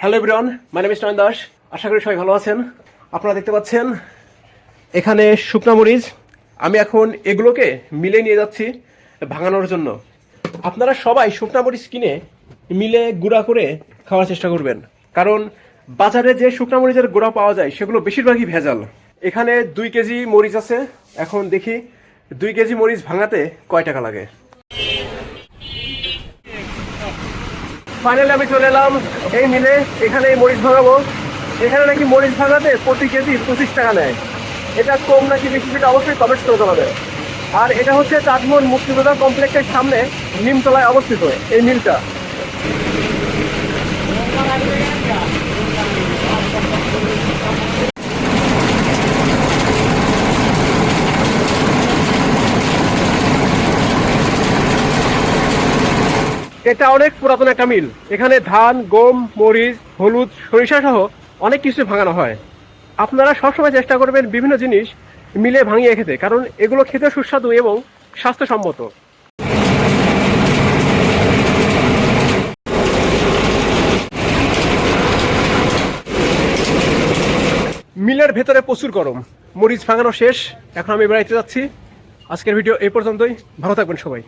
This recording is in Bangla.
Hello everyone my name is Nayan Das আশা করি সবাই ভালো আছেন। আপনারা দেখতে পাচ্ছেন, এখানে শুকনা মরিচ। আমি এখন এগুলোকে মিলে নিয়ে যাচ্ছি ভাঙানোর জন্য। আপনারা সবাই শুকনা মরিচ কিনে মিলে গুঁড়া করে খাওয়ার চেষ্টা করবেন। কারণ বাজারে যে শুকনা মরিচের গুঁড়া পাওয়া যায়, সেগুলো বেশিরভাগই ভেজাল। এখানে দুই কেজি মরিচ আছে। এখন দেখি, দুই কেজি মরিচ ভাঙাতে কয় টাকা লাগে? ফাইনালি আমি চলে এলাম এই মিলে, এখানে মরিচ ভাঙাবো। এখানে নাকি মরিচ ভাঙাতে প্রতি কেজি পঁচিশ টাকা নেয়। এটা কম নাকি বেশি সেটা অবশ্যই কমেন্টস করতে হবে আর এটা হচ্ছে তাজমহল মুক্তিযোদ্ধা কমপ্লেক্সের সামনে নিমতলায় অবস্থিত এই মিলটা। এটা অনেক পুরাতন একটা মিল। এখানে ধান, গম, মরিচ, হলুদ, সরিষা সহ অনেক কিছু ভাঙানো হয়। আপনারা সবসময় চেষ্টা করবেন বিভিন্ন জিনিস মিলে ভাঙিয়ে খেতে, কারণ এগুলো খেতে সুস্বাদু এবং স্বাস্থ্যসম্মত। মিলের ভেতরে প্রচুর গরম। মরিচ ভাঙানো শেষ। এখন আমি বেড়াইতে যাচ্ছি। আজকের ভিডিও এই পর্যন্তই। ভালো থাকবেন সবাই।